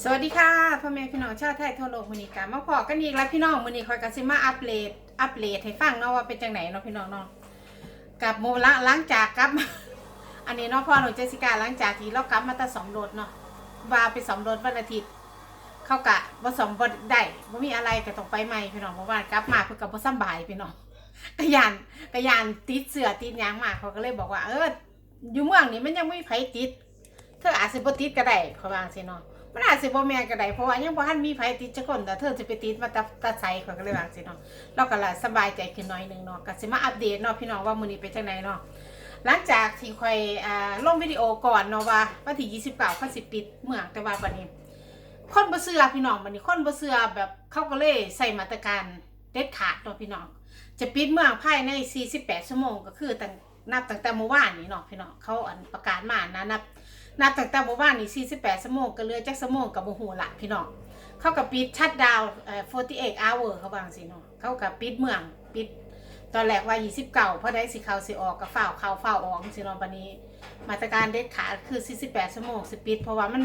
สวัสดีค่ะพ่อแม่พี่น้องชาวไทยทั่วโลกมือนี้กะมาพอกันอีกแล้วพี่น้องมือนี้คอยกะสิมาอัปเดตอัปเดตให้ฟังเนาะว่าเป็นจังไหนเนาะพี่น้องเนาะกับโมละล้างจากกับ อันนี้เนาะพ่อหนูเจสิก้าล้างจากที่เรากลับมาแต่สองโดดเนาะวาไปสองโดดวันอาทิตย์ เข้ากะบสมบ่ได้บ่มีอะไรก็ต้องไปใหม่พี่น้องเพราะว่ากลับมาเพิ่นก็บ่สำบายพี่น้องกะยานกะยานติดเสือติดยังมาเขาก็เลยบอกว่าเอออยู่เมืองนี้มันยังไม่ไผติด เธออาจสิบ่ติดก็ได้เขาว่างซี่เนาะ มันอาจสิบ่แม่นก็ได้เพราะว่ายังบ่ทันมีไผติดจักคนแต่เธอสิไปติดมาตะตะไสข่อยก็เลยว่าจังซี่เนาะเราก็ละสบายใจขึ้นหน่อยหนึงเนาะก็สิมาอัปเดตเนาะพี่น้องว่ามื้อนี้เป็นจังไดเนาะหลังจากที่ข่อยอ่าลงวิดีโอก่อนเนาะว่าวันที่29เขาสิปิดเมืองแต่ว่าบัดนี้ คนบ่เชื่อพี่น้องบัดนี้คนบ่เชื่อแบบเขาก็เลยใส่มาตรการเด็ดขาดเนาะพี่น้อง จะปิดเมืองภายใน 48 ชั่วโมงก็คือตั้งนับตั้งแต่เมื่อวานนี้เนาะพี่น้องเขาอันประกาศมานะนับ นับตั้งแต่เมื่านนี้48ชั่วโมงก็เหลือจักชั่วโมงกับบ่ฮู้ละพี่น้องเขาก็ปิดชัดดาวเอ่อ48 hour เขาบาจังสิเนาะเขาก็ปิดเมืองปิด ตอนแรกว่า 29เพราะได้สิเข้าสิออกก็ฝ้าวเข้าฝ้าวออกสิเนาะบัดนี้ มาตรการเด็ดขาดคือ 48ชั่วโมงสิปิด เพราะว่ามัน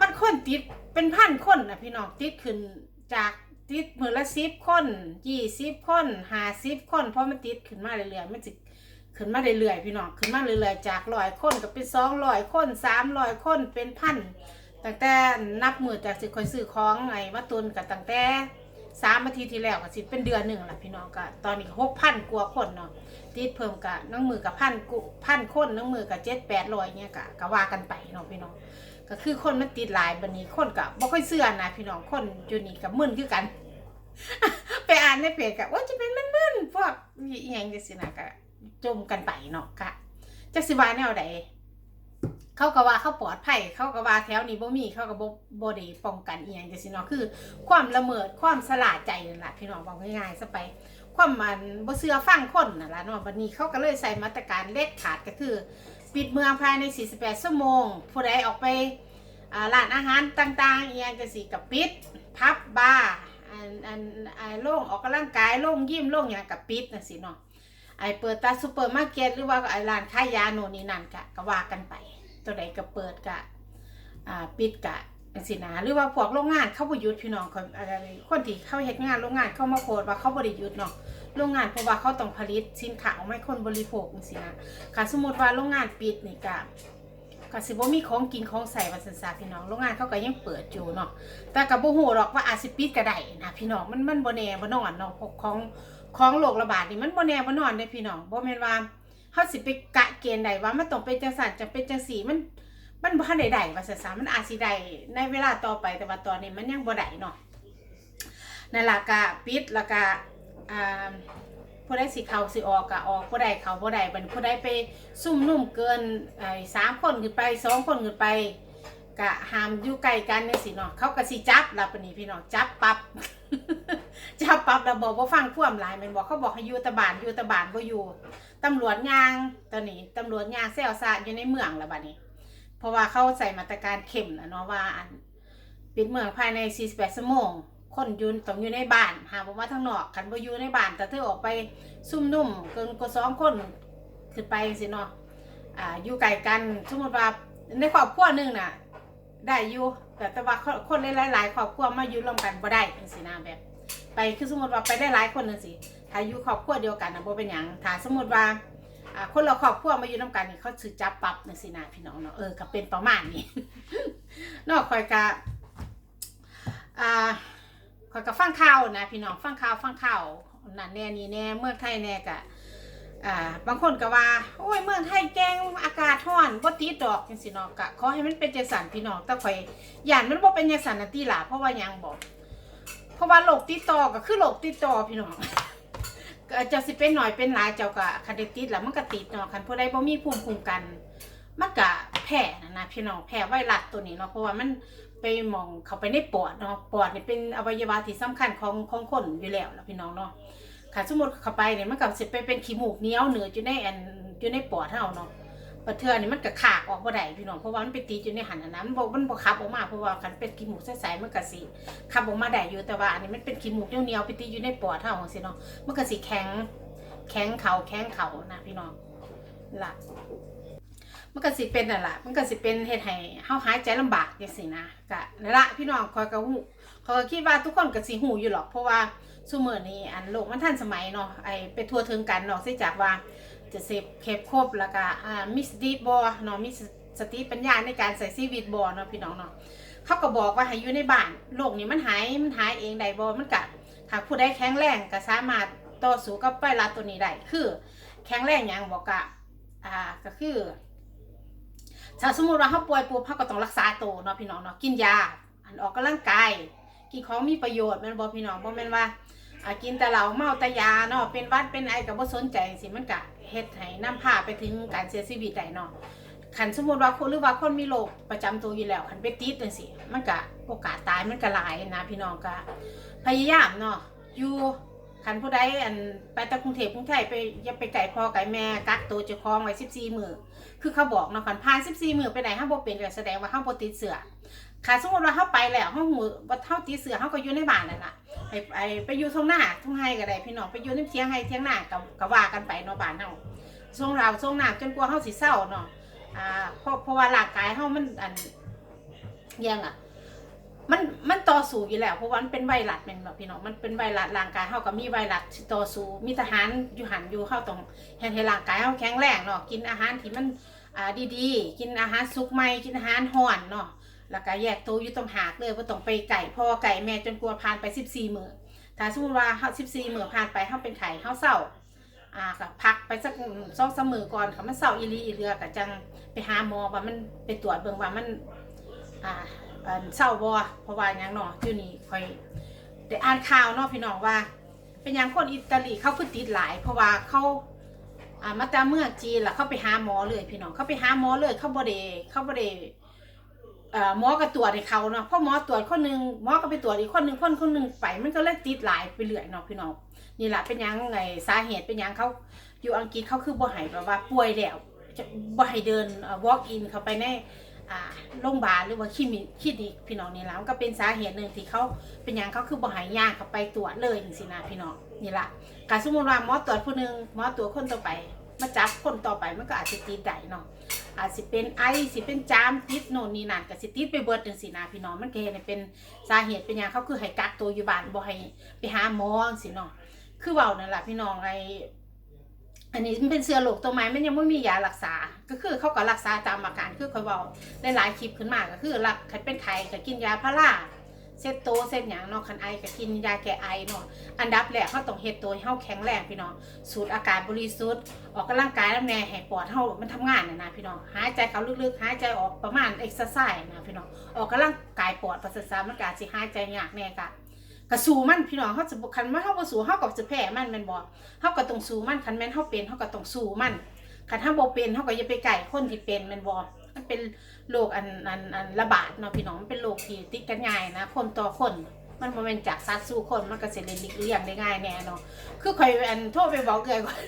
มันคนติดเป็นพันคนนะพี่น้องติดขึ้นจากติดมือละ10คน20คน50คน เพราะมันติดขึ้นมาเรื่อยๆมันสิ ขึ้นมาเรื่อยๆพี่น้องขึ้นมาเรื่อยๆจากร้อยคนก็เป็นสองร้อยคนสามร้อยคนเป็นพันตั้งแต่นับมือจากสิคนซื้อของไอ้มาตุนกับตั้งแต่สามอาทิตย์ที่แล้วก็สิเป็นเดือนหนึ่งละพี่น้องก็ตอนนี้หกพันกว่าคนเนาะติดเพิ่มกับน้องมือกับพันกุพันคนน้องมือกับเจ็ดแปดร้อยเนี่ยก็ก็ว่ากันไปเนาะพี่น้องก็คือคนมันติดหลายบันนี้คนกับบ่ค่อยเชื่อนะพี่น้องคนอยู่นี่กับมึนคือกัน ไปอ่านในเพจกับว่าจะเป็นมึนๆพวกอย่างจังซี่นะก็ จมกันไปเนาะค่ะจักสิว่าแนวใดเขาก็ว่าเขาปลอดภัยเขาก็ว่าแถวนี้บ่มีเขาก็บ่บ่ได้ป้องกันอีหยังจังซี่เนาะคือ ความละเมิดความสลาดใจนั่นล่ะพี่น้องบอกง่ายๆซะไป ความมันบ่เชื่อฟังคนนั่นล่ะเนาะบัดนี้เขาก็เลยใส่มาตรการเล็ดขาดก็คือ ปิดเมืองภายใน 48 ชั่วโมง ผู้ใดออกไปอ่าร้านอาหารต่างๆอีหยังจังซี่ก็ปิดพับบาร์อันอันอันโรงออกกำลังกายโรงยิมโรงหยังก็ปิดจังซี่เนาะ ไอเปิดตาซูเปอร์มาร์เก็ตหรือว่าไอร้านขายาโน่นนี่นั่นกะก็ว่ากันไป ตัวใดก็เปิดกะอ่าปิดกะจังสินะหรือว่าพวกโรงงานเขาบ่หยุดพี่น้องคนอะไรคนที่เขาเฮ็ดงานโรงงานเขามาโพสต์ว่าเขาบ่ได้หยุดเนาะโรงงานเพราะว่าเขาต้องผลิตสินค้าออกมาคนบริโภคจังซี่นะค่ะสมมุติว่าโรงงานปิดนี่กะก็สิบ่มีของกินของใส่ว่าซั่นซะพี่น้องโรงงานเขาก็ยังเปิดอยู่เนาะแต่ก็บ่ฮู้หรอกว่าอาจสิปิดก็ได้นะพี่น้องมันมันบ่แน่บ่นอนเนาะพวกของ ของโรคระบาดนี่มันบ่แน่บ่นอนเด้พี่น้องบ่แม่นว่าเฮาสิไปกะเกณฑ์ใดว่ามันต้องเป็นจังซั่นจะเป็นจังซี่มันมันบ่ทันได้ได้ว่าซั่นซะมันอาจสิได้ในเวลาต่อไปแต่ว่าตอนนี้มันยังบ่ได้เนาะนั่นล่ะก็ปิดแล้วก็อ่าผู้ใดสิเข้าสิออกก็ออกผู้ใดเข้าบ่ได้บัดผู้ใดไปซุ่มนุ่มเกินไอ้สามคนขึ้นไปสองคนขึ้นไปก็ห้ามอยู่ใกล้กันจังซี่เนาะเขาก็สิจับล่ะปานนี้พี่น้องจับปรับ จับปรับระบบว่าฟังควมหลายมันบอกเขาบอกให้อยู่ตะบานอยู่ตะบานก็อยู่ตำรวจยางตอนนี้ตำรวจยางเซลซาอยู่ในเมืองแล้วบัดนี้ เพราะว่าเขาใส่มาตรการเข้มแล้วเนาะว่าอันปิดเมืองภายใน 48ชั่วโมง คนยืนต้องอยู่ในบ้าน หาบ่าทางนอกคันบ่อยู่ในบ้าน แต่เธอออกไปซุ่มนุ่มเกินกว่าสองคนขึ้นไปสิเนาะอ่าอยู่ไกลกันสมมติว่าในครอบครัวหนึ่งน่ะ ได้อยู่แต่แต่ว่าคนหลายๆครอบครัวมาอยู่รวมกันบ่ได้จังซี่นะแบบ ไปคือสมมติว่าไปได้หลายคนนั่นสิถ้าอยู่ครอบครัวเดียวกันนะโบเป็นหยังถ้าสมมติว่าคนละครอบครัวมาอยู่นํกันนี่เขาถือจับปรับนั่นสินะพี่น้องเนาะเออก็เป็นประมาณนี้นอกคอยกะอ่าคอยกะฟังข่าวนะพี่น้องฟังข่าวฟังข่าวนั่นแน่นี่แน่เมืองไทยแน่กะอ่าบางคนก็ว่า โอ้ยเมืองไทยแกงอากาศร้อนบ่ติดดอกจังซี่เนาะกะขอให้มันเป็นจังซั่นพี่น้องแต่ข่อยย่านมันบ่เป็นจังซั่นน่ะติล่ะเพราะว่ายังบอก ราะว่าโรคติดต่อก็คือโรคติดต่อพี่น้องก็เจ้าสิเป็นหน่อยเป็นหลายเจ้าก็คันได้ติดแล้วมันก็ติดเนาะคันผู้ใดบ่มีภูมิคุ้มกันมันก็แพ้นะนะพี่น้องแพ้ไวรัสตัวนี้เนาะเพราะว่ามันไปมองเข้าไปในปอดเนาะปอดนี่เป็นอวัยวะที่สำคัญของของคนอยู่แล้วล่ะพี่น้องเนาะค่ะสมมุติเข้าไปเนี่ยมันก็สิไปเป็นขี้มูกเหนียวเหนืออยู่ในอันอยู่ในปอดเฮาเนาะ ปัดเทือนี่มันก็ขากออกบ่ได้พี่น้องเพราะว่ามันไปตีอยู่ในหันอันนั้นมันบ่มันบ่ขับออกมาเพราะว่าคันเป็นขี้มูกใสๆมันก็สิขับออกมาได้อยู่แต่ว่าอันนี้มันเป็นขี้มูกเหนียวๆไปตีอยู่ในปอดเฮาจังซี่เนาะมันก็สิแข็งแข็งเข่าแข็งเข่านะพี่น้องล่ะมันก็สิเป็นนั่นล่ะมันก็สิเป็นเฮ็ดให้เฮาหายใจลำบากจังซี่นะก็นั่นล่ะพี่น้องคอยก็ฮู้คอยก็คิดว่าทุกคนก็สิฮู้อยู่หรอกเพราะว่าซุมื้อนี้อันโลกมันทันสมัยเนาะไอ้ไปทั่วถึงกันเนาะสิจากว่า จะเสพเคปครบแล้วก็อ่ามีสติบ่เนาะมีสติปัญญาในการใช้ชีวิตบ่เนาะพี่น้องเนาะเขาก็บอกว่าให้อยู่ในบ้านโรคนี้มันหายมันหายเองได้บ่มันก็ถ้าผู้ใดแข็งแรงก็สามารถต่อสู้กับไวรัสตัวนี้ได้คือ แข็งแรงหยังบอกกะอ่าก็คือถ้าสมมติว่าเขาป่วยปุ๊บเขาก็ต้องรักษาตัวเนาะพี่น้องเนาะกินยาอันออกกำลังกายกินของมีประโยชน์แม่นบ่พี่น้องบ่แม่นว่าอ่ากินแต่เหล้าเมาแต่ยาเนาะเป็นวัดเป็นไอก็บ่สนใจสิมันก็ เฮ็ดให้นำพาไปถึงการเสียชีวิตได้เนาะคันสมมุติว่าคนหรือว่าคนมีโรคประจำตัวอยู่แล้วคันไปติดจังซี่มันก็โอกาสตายมันก็หลายนะพี่น้องก็พยายามเนาะอยู่คันผู้ใดอันไปตะกรุงเทพกรุงไทยไปอย่าไปไก่พ่อไก่แม่กักตัวเจ้าของไว้14มือคือเขาบอกเนาะคันผ่าน14มือไปไหนเฮาบ่เป็นก็แสดงว่าเฮาบ่ติดเชื้อ ค่ะสมมติว่าเฮาไปแล้วเฮาหูว่าเฮาติดเชื้อเฮาก็อยู่ในบ้านนั่นแหละไปไปไปอยู่ทุ่งนาทุ่งไร่ก็ได้พี่น้องไปอยู่ในเถียงไร่เถียงหน้าก็ก็ว่ากันไปเนาะบ้านเฮาส่งเราส่งหน้ำจนกว่าเฮาสิเศร้าเนาะอ่าเพราะเพราะว่าร่างกายเฮามันอันยังอะมันมันต่อสู้อยู่แล้วเพราะว่ามันเป็นไวรัสแม่นบ่พี่น้องมันเป็นไวรัสร่างกายเฮาก็มีไวรัสต่อสู้มีทหารอยู่หันอยู่เฮาต้องเฮ็ดให้ร่างกายเฮาแข็งแรงเนาะกินอาหารที่มันอ่าดีๆ กินอาหารสุกใหม่กินอาหารห่อนเนาะ แล้วก็แยกตัวอยู่ตรงหากเลยว่าต้องไปไก่พ่อไก่แม่จนกลัวผ่านไป 14มื้อถ้าสมมติว่าเฮา14มื้อผ่านไปเฮาเป็นไข้เฮาเศร้าอ่าก็พักไปสักสองสามมือก่อนค่ะมันเศร้าอีลีอีเรือก็จังไปหาหมอว่ามันไปตรวจเบิ่งว่ามันอ่าเศร้าบ่เพราะว่ายังเนาะอยู่นี่ค่อยได้อ่านข่าวเนาะพี่น้องว่า เป็นยังคนอิตาลีเขาคือติดหลาย เพราะว่าเขาอ่ามาแต่เมืองจีนแล้วเขาไปหาหมอเลยพี่น้องเขาไปหาหมอเลยเขาบ่ได้เขาบ่ได้เอ่อ หมอก็ตรวจให้เขาเนาะพราะหมอตรวจคนหนึ่งหมอก็ไปตรวจอีกคนหนึ่งคนคนหนึ่งไป มันก็เลยติดหลายไปเรื่อยเนาะพี่น้องนี่แหละเป็นยังไงสาเหตุเป็นยังเขาอยู่อังกฤษเขาคือบ่ให้แบบว่าป่วยแล้วจะบ่ให้เดินเอ่อ walk in เข้าไปในโรงพยาบาลหรือว่าคลินิกคลินิกพี่น้องนี่แหละมันก็เป็นสาเหตุหนึ่งที่เขาเป็นหยังเขาคือบ่ห้ย่างเข้าไปตรวจเลยจังซี่นะพี่น้องนี่ละการสมมติว่าหมอตรวจผู้หนึ่งหมอตรวจคนต่อไป มาจับคนต่อไปมันก็อาจจะติดได้เนาะ อาจสิเป็นไอสิเป็นจามติดโน่นนี่นั่นก็สิติดไปเบิดจังซี่นะพี่น้องมันก็เฮ็ดให้เป็นสาเหตุเป็นหยังเขาคือให้กักตัวอยู่บ้านบ่ให้ไปหาหมอจังซี่เนาะคือเว้านั่นล่ะพี่น้องไออันนี้มันเป็นเสื้อโรคตัวใหม่มันยังไม่มียารักษา ก็คือเขาก็รักษาตามอาการคือเขาบอกหลายคลิปขึ้นมาก็คือรักเป็นไข้ก็กินยาพารา เซตโตเซตหยังเนาะคันไอก็กินยาแก้ไอเนาะอันดับแรกเขาต้องเฮ็ดตัวให้เฮาแข็งแรงพี่น้องสูดอากาศบริสุทธิ์ออกกำลังกายแล้วแน่ให้ปอดเฮามันทำงานนะนะพี่น้องหายใจเขาลึกๆหายใจออกประมาณเอ็กซ์ไซส์นะพี่น้องออกกำลังกายปอดประสาทมันก็อาสิหายใจยากแน่กะกระสูมันพี่น้องเฮาจะบ่คันว่าเฮาบ่สู้เฮาก็จะแพ้มันม่นบ่เฮาก็ต้องสูมันคันแม่นเฮาเป็นเฮาก็ต้องสูมันคันเฮาบ่เป็นเฮาก็อย่าไปใกล้คนที่เป็นม่นบ่ มันเป็นโรคอันอันอันระบาดเนาะพี่น้องมันเป็นโรคที่ติดกันง่ายนะคนต่อคนมันบ่แม่นจากสัตว์สู่คนมันก็สิได้หลีกเลี่ยงได้ง่ายแน่เนาะคือข่อยอันโทรไปบอกเอื้อยก่อน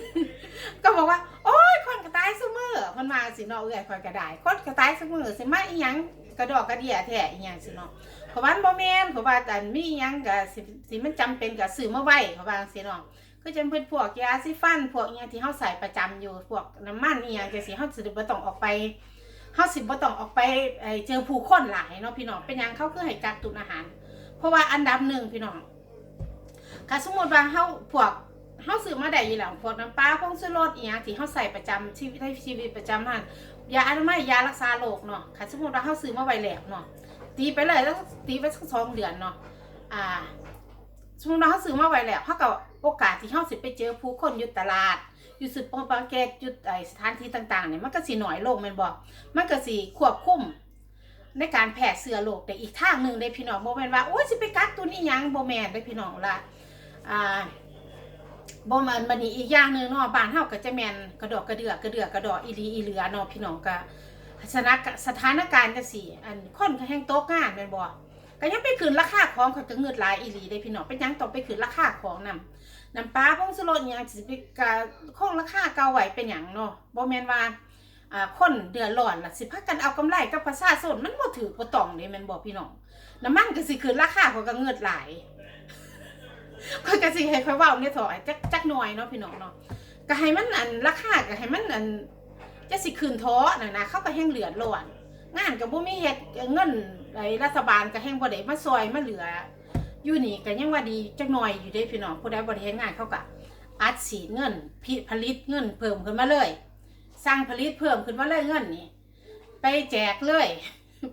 ก็บอกว่า โอ้ยคนกระตายซุมือมันมาสิเนาะเอื้อยข่อยก็ได้คนกระตายซุมือสิมาอีหยังกระดอกกระเดียแท้อีหยังสิเนาะเพราะว่ามันบ่แม่นเพราะว่าอันมีอีหยังก็สิสิมันจำเป็นก็ซื้อมาไว้เพราะว่าจังซี่เนาะคือจังเพิ่นพวกยาสีฟันพวกอีหยังที่เฮาใส่ประจำอยู่พวกน้ำมันอีหยังจังซี่เฮาสิบ่ต้องออกไป เฮาสิบ่ต้องออกไปเจอผู้คนหลายเนาะพี่น้องเป็นหยังเขาคือให้กักตุนอาหาร เพราะว่าอันดับหนึ่งพี่น้องถ้าสมมติว่าเฮาพวกเฮาซื้อมาได้อยู่แล้วพวกน้ำปลาพวกชูรสอีหยังที่เฮาใส่ประจำชีวิตในชีวิตประจำหั่นยาอนามัยยารักษาโรคเนาะถ้าสมมติว่าเฮาซื้อมาไว้แล้วเนาะตีไปเลยแล้วตีไปสักสองเดือนเนาะอ่า สมมติเฮาซื้อมาไว้แล้วเฮาก็โอกาสที่เฮาสิไปเจอผู้คนอยู่ตลาด อยู่สุดปงปังเกตอยู่ไอสถานที่ต่างๆเนี่ยมันก็สิน้อยลงแม่นบ่มันก็สิควบคุมในการแพร่เชื้อโรคแต่อีกทางหนึ่งได้พี่น้องโมแมนว่าโอ้ยสิไปกักตุนอีหยังโมแมนได้พี่น้องละอ่าบ่แมันบันนี้อีกอย่างหนึ่งเนาะบ้านเฮาก็จะแมนกระดอกกระเดือกกระเดือกกระดอกอีลีอีเหลือเนาะพี่น้องก็สถานกสถานการณ์จังซี่อันคนแห่งโตกงานแม่นบ่ ก็ยังไปขึ้นราคาของเขาจะเงิดหลายอีหลีได้พี่น้องเป็นยังต้องไปขึ้นราคาของนำน้ำปลาผงชูรสอีหยังสิไปกะคงราคาเก่าไหวเป็นหยังเนาะบ่แมนว่าอ่าคนเดือดร้อนล่ะสิพากันเอากำไรกับประชาชนมันบ่ถือบ่ต้องเด้แม่นบ่พี่น้องน้ำมันก็สิขึ้นราคาเขาก็เงิดหลายข้อยก็สิให้ค่อยเว้าในถอยจักจักหน่อยเนาะพี่น้องเนาะก็ให้มันอันราคาก็ให้มันอันจะสิคืนท้อน่ะนะเขาก็แห้งเหลือล้วน งานก็บ่มีเฮ็ดเงินไอ้รัฐบาลก็แห้งบ่ได้มาซอยมาเหลือ อยู่นี่ก็ยังว่าดีจักหน่อยอยู่เด้พี่น้องผู้ใดบ่ได้เฮ็ดงานเขาก็อัดฉีดเงินพิผลิตเงินเพิ่มขึ้นมาเลย สร้างผลิตเพิ่มขึ้นมาเลยเงินนี่ไปแจกเลย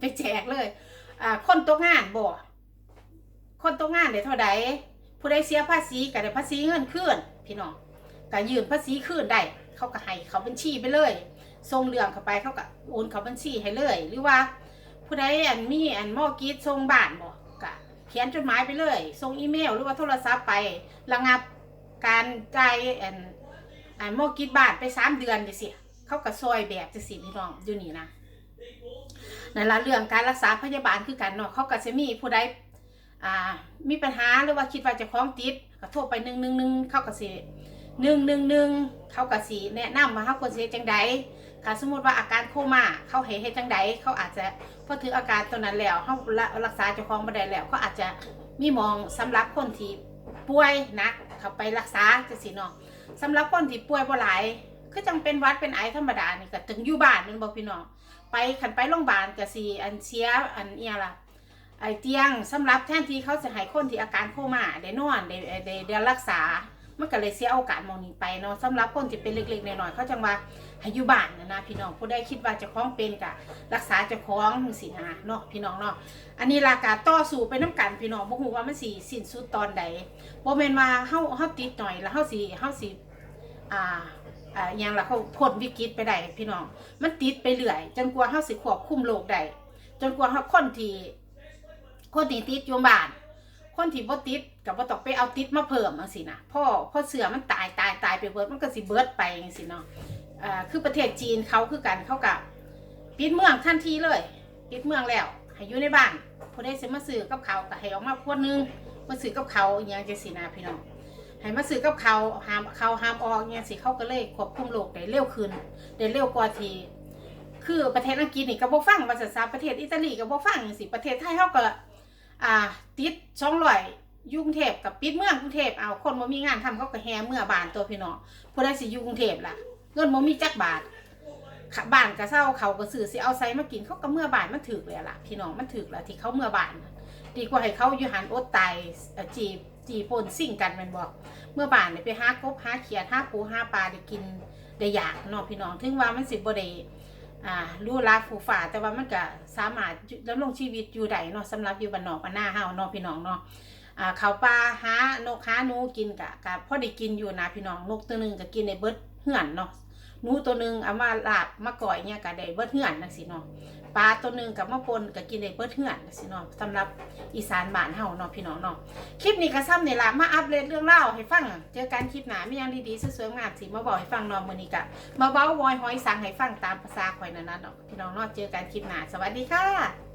ไปแจกเลยอ่าคนตกงานบ่คนตกงานได้เท่าใดผู้ใดเสียภาษีก็ได้ภาษีเงินคืนพี่น้องก็ยื่นภาษีคืนได้ เขาก็ให้เขาบัญชีไปเลย ส่งเรื่องเข้าไปเขาก็โอนเขาบัญชีให้เลย หรือว่า ผู้ใดอันมีอันมอกีดส่งบ้านบ่ก็เขียนจดหมายไปเลยส่งอีเมล หรือว่าโทรศัพท์ไประงับการจ่ายอันอันมอกีดบ้านไปสามเดือนจังซี่เขาก็ซอยแบบจังซี่พี่น้องอยู่นี่นะนั่นละเรื่องการรักษาพยาบาลคือกันเนาะเขาก็จะมีผู้ใดอ่ามีปัญหาหรือว่าคิดว่าจะคล้องติดก็โทรไปหนึ่งหนึ่งหนึ่งเขาก็สิหนึ่งหนึ่งหนึ่งเขาก็สิแนะนำว่าเขาควรสิเจังใด ถ้าสมมติว่าอาการโคม่าเขาให้เฮ็ดจังใดเขาอาจจะพอถึงอาการตัวนั้นแล้วเขารักษาเจ้าของบ่ได้แล้วเขาอาจจะมีมองสำหรับคนที่ป่วยนักเขาไปรักษาจังซี่เนาะสำหรับคนที่ป่วยบ่หลายคือจังเป็นวัดเป็นไอธรรมดานี่ก็ถึงอยู่บ้านแมันบ่พี่น้องไปขันไปโรงพยาบาลก็สิอันเสียอันเอียล่ะไอเตียงสำหรับแทนที่เขาจะให้คนที่อาการโคม่าได้นอนได้ได้รักษา มันก็เลยเสียโอกาสมองนี้ไปเนาะสำหรับคนที่เป็นเล็กๆน้อยๆเขาจังว่าให้อยู่บ้านนะนะพี่น้องผู้ใดคิดว่าจะคล้องเป็นกะรักษาจะคล้องสินะเนาะพี่น้องเนาะอันนี้ราคาต่อสู้ไปน้ำกันพี่น้องบ่ฮู้ว่ามันสิสิ้นสุดตอนใดบ่แม่นว่าเฮาเฮาติดหน่อยแล้วเฮาสิเฮาสิอ่าอ่าอย่างละเขาพ้นวิกฤตไปได้พี่น้อง มันติดไปเรื่อยจนกว่าเฮาสิควบคุมโรคได้จนกว่าเฮาคนที่คนที่ติดอยู่บ้าน คนที่บ่ติด ก็บ่ต้องไปเอาติดมาเพิ่มจังซี่นะพ่อพ่อเสือมันตายตายตายไปเบิดมันก็สิเบิดไปจังซี่เนาะอ่าคือประเทศจีนเขาคือกันเขาก็ปิดเมืองทันทีเลย ปิดเมืองแล้วให้อยู่ในบ้านผู้ใดสิมาซื้อกับเขาก็ให้ออกมาคนหนึงมาซื้อกับเขาอย่างจังซี่นะพี่น้องให้มาซื้อกับเขาห้ามเขาห้ามออกเนี่ยสิเขาก็เลยควบคุมโรคได้เร็วขึ้นได้เร็วกว่าทีคือประเทศอังกฤษนี่ก็บ่ฟังว่าจะซาประเทศอิตาลีก็บ่ฟังสิประเทศไทยเฮาก็อ่าติด200อย กรุงเทพกับปิดเมืองกรุงเทพเอาคนบ่มีงานทำเขาก็แห่เมื่อบานตัวพี่น้องผู้ใดสิอยู่กรุงเทพล่ะเงินบ่มีจักบาทบ้านก็เซาเขาก็ซื้อสิเอาไสมากินเขาก็เมื่อบานมันถึกเลยล่ะ พี่น้องมันถึกแล้วที่เขาเมื่อบานดีกว่าให้เขาอยู่หันอดตายจีบจีปนสิ่งกันม่นบ่เมื่อบานไปหากบหาเขียดหาปูหาปลาได้กินได้อยากเนาะพี่น้องถึงว่ามันสิบ่ได้อ่ารู้ลาฟูฝ่าแต่ว่ามันก็สามารถดำรงชีวิตอยู่ได้เนาะสำหรับอยู่บ้านนอกบ้านหน้าเฮาเนาะพี่น้องเนาะ เขาปลาหานกหาหนูกินกะกะพอได้กินอยู่นะพี่น้องนกตัวหนึงก็กินในเบิดเหือนเนาะหนูตัวหนึงเอามาลาบมาก่อยเนี่ยก็ได้เบิดเหือนจังซี่เนาะปลาตัวหนึงกับมะปนก็กินได้เบิดเหือนจังซี่เนาะสำหรับอีสานบ้านเฮาเนาะพี่น้องเนาะคลิปนี้ก็ซ้ำนี่ละมาอัปเดตเรื่องเล่าให้ฟังเจอกันคลิปหนาไม่ยังดีๆสวยๆงามสิมาบอกให้ฟังเนอนมือนี้กะมาเบ้าวอยหอยสังให้ฟังตามภาษาข่อยนั่นนะเนาะพี่น้องเนาะเจอกันคลิปหนาสวัสดีค่ะ